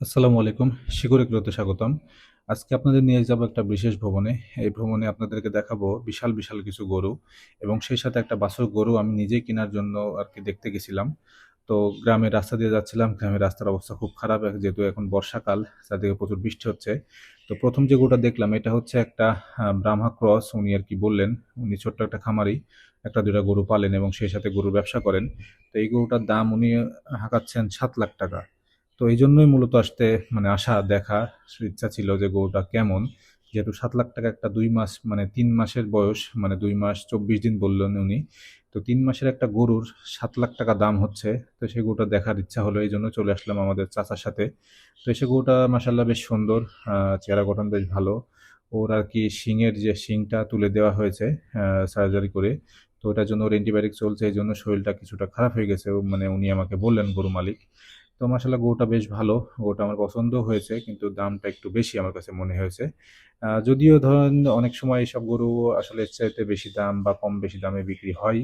আসসালামু আলাইকুম শিকড় এগ্রোতে স্বাগতম। আজকে আপনাদের নিয়ে যাব একটা বিশেষ ভ্রমণে এই ভ্রমণে আপনাদেরকে দেখাবো বিশাল বিশাল কিছু গরু এবং সেই সাথে একটা বাছুর গরু আমি নিজেই কেনার জন্য আর কি দেখতে গেছিলাম। তো গ্রামের রাস্তা দিয়ে যাচ্ছিলাম, গ্রামের রাস্তার অবস্থা খুব খারাপ, যেহেতু এখন বর্ষাকাল, চারদিকে প্রচুর বৃষ্টি হচ্ছে। তো প্রথম যে গরুটা দেখলাম, এটা হচ্ছে একটা ব্রাহ্মা ক্রস, উনি আর কি বললেন, উনি ছোট্ট একটা খামারি, একটা দুটা গরু পালেন এবং সেই সাথে গরুর ব্যবসা করেন। তো এই গরুটার দাম উনি হাঁকাচ্ছেন সাত লাখ টাকা। তো এই জন্যই মূলত আসতে মানে আসা, দেখা, ইচ্ছা ছিল যে গরুটা কেমন। যেহেতু সাত লাখ টাকা একটা দুই মাস মানে তিন মাসের বয়স মানে দুই মাস চব্বিশ দিন বললেন উনি, তো তিন মাসের একটা গরুর সাত লাখ টাকা দাম হচ্ছে, তো সেই গরুটা দেখার ইচ্ছা হলো, এই জন্য চলে আসলাম আমাদের চাচার সাথে। তো এসে গরুটা মাসাল্লাহ বেশ সুন্দর চেহারা গঠন বেশ ভালো। ওর আর কি শিংয়ের যে শিংটা তুলে দেওয়া হয়েছে সার্জারি করে, তো ওটার জন্য ওর অ্যান্টিবায়োটিক চলছে, এই জন্য শরীরটা কিছুটা খারাপ হয়ে গেছে মানে উনি আমাকে বললেন গরু মালিক। তো মাসাল্লাহ গরুটা বেশ ভালো। গরুটা আমার পছন্দ হয়েছে, কিন্তু দামটা একটু বেশি আমার কাছে মনে হয়েছে। যদিও ধরেন অনেক সময় এইসব গরু আসলে চাইতে বেশি দাম বা কম বেশি দামে বিক্রি হয়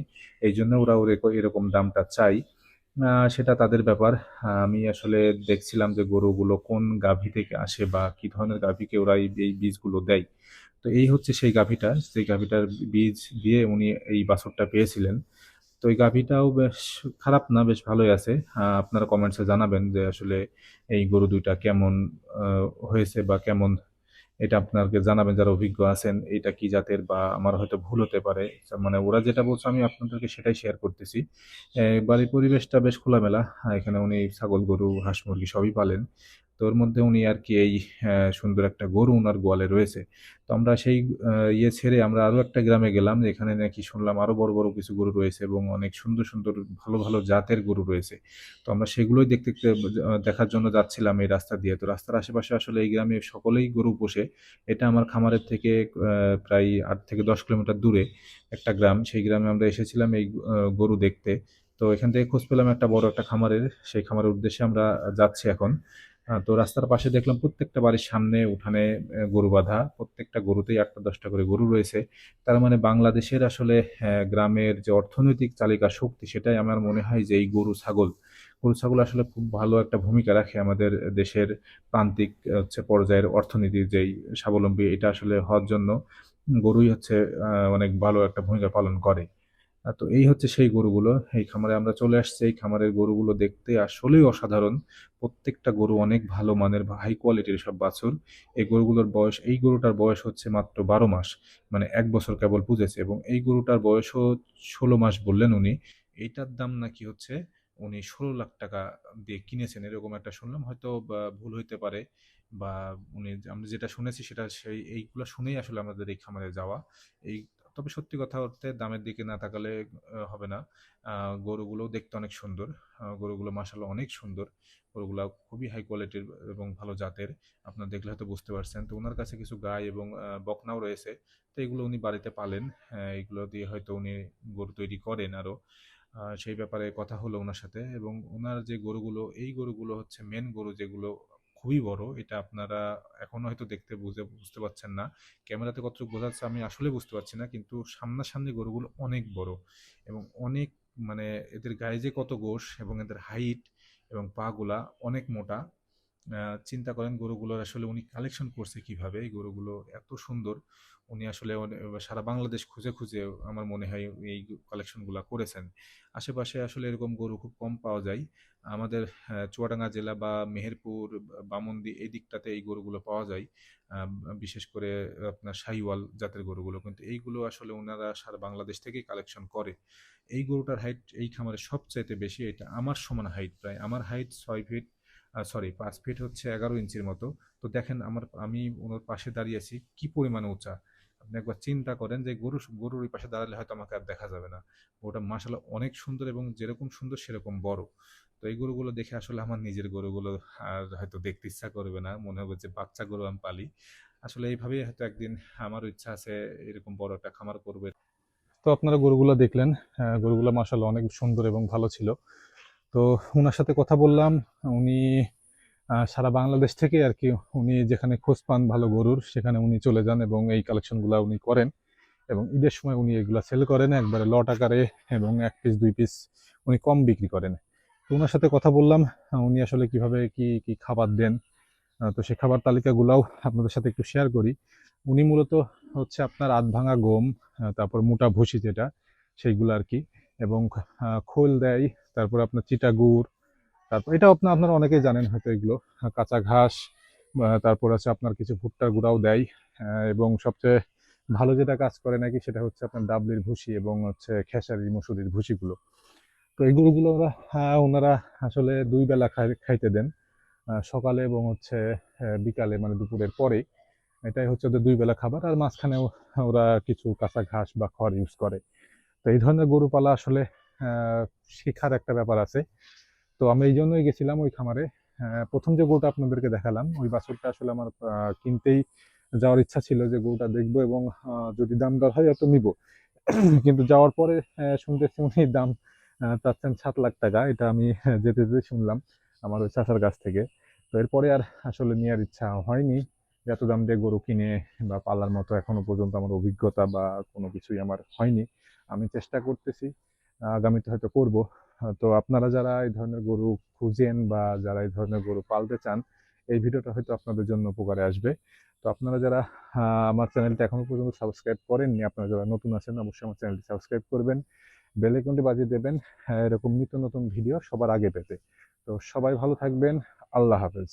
এই জন্য ওরা ওরে এরকম দামটা চাই। সেটা তাদের ব্যাপার। আমি আসলে দেখছিলাম যে গরুগুলো কোন গাভী থেকে আসে বা কি ধরনের গাভীকে ওরা এই বীজগুলো দেয়। তো এই হচ্ছে সেই গাভীটা, সেই গাভীটার বীজ দিয়ে উনি এই বাছুরটা পেয়েছিলেন। তো এই গাভীটাও বেশ খারাপ না, বেশ ভালোই আছে। আপনারা কমেন্টসে জানাবেন যে আসলে এই গরু দুইটা কেমন হয়েছে বা কেমন। এটা আপনাকে জানাবেন যারা অভিজ্ঞ আছেন, এটা কি জাতের বা আমার হয়তো ভুল হতে পারে। মানে ওরা যেটা বলছে আমি আপনাদেরকে সেটাই শেয়ার করতেছি। বাড়ির পরিবেশটা বেশ খোলামেলা। এখানে উনি ছাগল, গরু, হাঁস, মুরগি সবই পালেন। তো ওর মধ্যে উনি আর কি এই সুন্দর একটা গরু ওনার গোয়ালে রয়েছে। তো আমরা সেই ইয়ে ছেড়ে আমরা আরও একটা গ্রামে গেলাম, যেখানে নাকি শুনলাম আরও বড় বড় কিছু গরু রয়েছে এবং অনেক সুন্দর সুন্দর ভালো ভালো জাতের গরু রয়েছে। তো আমরা সেগুলোই দেখতে দেখতে দেখার জন্য যাচ্ছিলাম এই রাস্তা দিয়ে। তো রাস্তার আশেপাশে আসলে এই গ্রামে সকলেই গরু পোষে। এটা আমার খামারের থেকে প্রায় আট থেকে দশ কিলোমিটার দূরে একটা গ্রাম। সেই গ্রামে আমরা এসেছিলাম এই গরু দেখতে। তো এখান থেকে খোঁজ পেলাম একটা বড় একটা খামারের। সেই খামারের উদ্দেশ্যে আমরা যাচ্ছি এখন। তো রাস্তার পাশে দেখলাম প্রত্যেকটা বাড়ির সামনে উঠানে গরু বাঁধা। প্রত্যেকটা গরুতেই আটটা দশটা করে গরু রয়েছে। তার মানে বাংলাদেশের আসলে আহ, গ্রামের যে অর্থনৈতিক চালিকা শক্তি সেটাই আমার মনে হয় যে এই গরু ছাগল। গরু ছাগল আসলে খুব ভালো একটা ভূমিকা রাখে আমাদের দেশের প্রান্তিক হচ্ছে পর্যায়ের অর্থনীতির যেই স্বাবলম্বী এটা আসলে হওয়ার জন্য গরুই হচ্ছে অনেক ভালো একটা ভূমিকা পালন করে। তো এই হচ্ছে সেই গরুগুলো। এই খামারে আমরা চলে আসছি। এই খামারের গরুগুলো দেখতে আসলেই অসাধারণ। প্রত্যেকটা গরু অনেক ভালো মানের হাই কোয়ালিটির সব বাছুর। এই গরুগুলোর বয়স, এই গরুটার বয়স হচ্ছে মাত্র বারো মাস মানে এক বছর কেবল পুজেছে এবং এই গরুটার বয়সও ষোলো মাস বললেন উনি। এইটার দাম নাকি হচ্ছে উনি ষোলো লাখ টাকা দিয়ে কিনেছেন, এরকম একটা শুনলাম। হয়তো ভুল হইতে পারে বা উনি, আমরা যেটা শুনেছি সেটা সেই, এইগুলো শুনেই আসলে আমাদের এই খামারে যাওয়া। এই তবে সত্যি কথা বলতে দামের দিকে না তাকালে হবে না। আহ, গরুগুলোও দেখতে অনেক সুন্দর। গরুগুলো মাসাল্লাহ অনেক সুন্দর। গরুগুলো খুবই হাই কোয়ালিটির এবং ভালো জাতের। আপনারা দেখলে হয়তো বুঝতে পারছেন। তো ওনার কাছে কিছু গাই এবং বকনাও রয়েছে। তো এগুলো উনি বাড়িতে পালেন। আহ, এগুলো দিয়ে হয়তো উনি গরু তৈরি করেন আরও। আহ, সেই ব্যাপারে কথা হলো ওনার সাথে। এবং ওনার যে গরুগুলো এই গরুগুলো হচ্ছে মেন গরু যেগুলো খুবই বড়। এটা আপনারা এখনও হয়তো দেখতে বুঝে, বুঝতে পারছেন না। ক্যামেরাতে কত বোঝাচ্ছে আমি আসলে বুঝতে পারছি না, কিন্তু সামনাসামনি গরুগুলো অনেক বড় এবং অনেক মানে এদের গায়ে যে কত গোশ এবং এদের হাইট এবং পাগুলা অনেক মোটা। চিন্তা করেন গরুগুলোর আসলে উনি কালেকশন করছে কীভাবে? এই গরুগুলো এত সুন্দর। উনি আসলে সারা বাংলাদেশ খুঁজে খুঁজে আমার মনে হয় এই কালেকশনগুলো করেছেন। আশেপাশে আসলে এরকম গরু খুব কম পাওয়া যায়। আমাদের চুয়াডাঙ্গা জেলা বা মেহেরপুর বামন্দি এই দিকটাতে এই গরুগুলো পাওয়া যায়। বিশেষ করে আপনার শাহিওয়াল জাতের গরুগুলো। কিন্তু এইগুলো আসলে ওনারা সারা বাংলাদেশ থেকেই কালেকশন করে। এই গরুটার হাইট এই খামারে সবচাইতে বেশি, এটা আমার সমান হাইট প্রায়। আমার হাইট ছয় ফিট সরি পাঁচ ফিট হচ্ছে এগারো ইঞ্চির মতো। তো দেখেন আমার, আমি ওনার পাশে দাঁড়িয়ে আছি, কি পরিমাণে উঁচা। আপনি একবার চিন্তা করেন যে গরু গরুর ওই পাশে দাঁড়ালে হয়তো আমাকে আর দেখা যাবে না। ওটা মাসাল্লাহ অনেক সুন্দর এবং যেরকম সুন্দর সেরকম বড়। তো এই গরুগুলো দেখে আসলে আমার নিজের গরুগুলো আর হয়তো দেখতে ইচ্ছা করবে না, মনে হবে যে বাচ্চা গরু আমি পালি। আসলে এইভাবেই হয়তো একদিন আমারও ইচ্ছা আছে এরকম বড় একটা খামার করবে। তো আপনারা গরুগুলো দেখলেন গরুগুলো মাসাল্লাহ অনেক সুন্দর এবং ভালো ছিল। তো ওনার সাথে কথা বললাম, উনি সারা বাংলাদেশ থেকে আর কি উনি যেখানে খোঁজ পান ভালো গরুর, সেখানে উনি চলে যান এবং এই কালেকশনগুলো উনি করেন এবং ঈদের সময় উনি এগুলা সেল করেন, একবারে লট আকারে এবং এক পিস দুই পিস উনি কম বিক্রি করেন। তো ওনার সাথে কথা বললাম, উনি আসলে কীভাবে কি কি খাবার দেন তো সে খাবার তালিকাগুলাও আপনাদের সাথে একটু শেয়ার করি। উনি মূলত হচ্ছে আপনার আধ ভাঙা গম তারপর মোটা ভুসি যেটা, সেইগুলো আর কি এবং খোল দেয় তারপর আপনার চিটা গুড় তারপর এটাও আপনার আপনারা অনেকেই জানেন হয়তো এগুলো। কাঁচা ঘাস তারপর আছে আপনার কিছু ভুট্টার গুঁড়াও দেয়। এবং সবচেয়ে ভালো যেটা কাজ করে নাকি সেটা হচ্ছে আপনার ডাবলির ভুসি এবং হচ্ছে খেসারির মসুরির ভুসিগুলো। তো এই গরুগুলো ওরা আহ, ওনারা আসলে দুই বেলা খাই খাইতে দেন। সকালে এবং হচ্ছে বিকালে মানে দুপুরের পরে এটাই হচ্ছে ওদের দুই বেলা খাবার। আর মাঝখানেও ওরা কিছু কাঁচা ঘাস বা খড় ইউজ করে। তো এই ধরনের গরু পালা আসলে শেখার একটা ব্যাপার আছে। তো আমি এই জন্যই গেছিলাম ওই খামারে। প্রথম যে গরুটা আপনাদেরকে দেখালাম, ওই বাছুরটা আসলে আমার কিনতেই যাওয়ার ইচ্ছা ছিল যে গরুটা দেখব এবং যদি দাম দর হয় তো নিব। কিন্তু যাওয়ার পরে শুনতেছি উনি দাম চাচ্ছেন সাত লাখ টাকা। এটা আমি যেতে যেতে শুনলাম আমার ওই চাচার কাছ থেকে। তো এরপরে আর আসলে নেওয়ার ইচ্ছা হয়নি। এত দাম দিয়ে গরু কিনে বা পালার মতো এখনও পর্যন্ত আমার অভিজ্ঞতা বা কোনো কিছুই আমার হয়নি। আমি চেষ্টা করতেছি। আগামীতে হয়তো করব। তো আপনারা যারা এই ধরনের গরু খুঁজেন বা যারা এই ধরনের গরু পালতে চান, এই ভিডিওটা হয়তো আপনাদের জন্য উপকারে আসবে। তো আপনারা যারা আমার চ্যানেলটা এখনও পর্যন্ত সাবস্ক্রাইব করেননি, আপনারা যারা নতুন আছেন, অবশ্যই আমার চ্যানেলটি সাবস্ক্রাইব করবেন। বেল আইকনটি বাজিয়ে দেবেন, এরকম নিত্য নতুন ভিডিও সবার আগে পেতে। তো সবাই ভালো থাকবেন, আল্লাহ হাফেজ।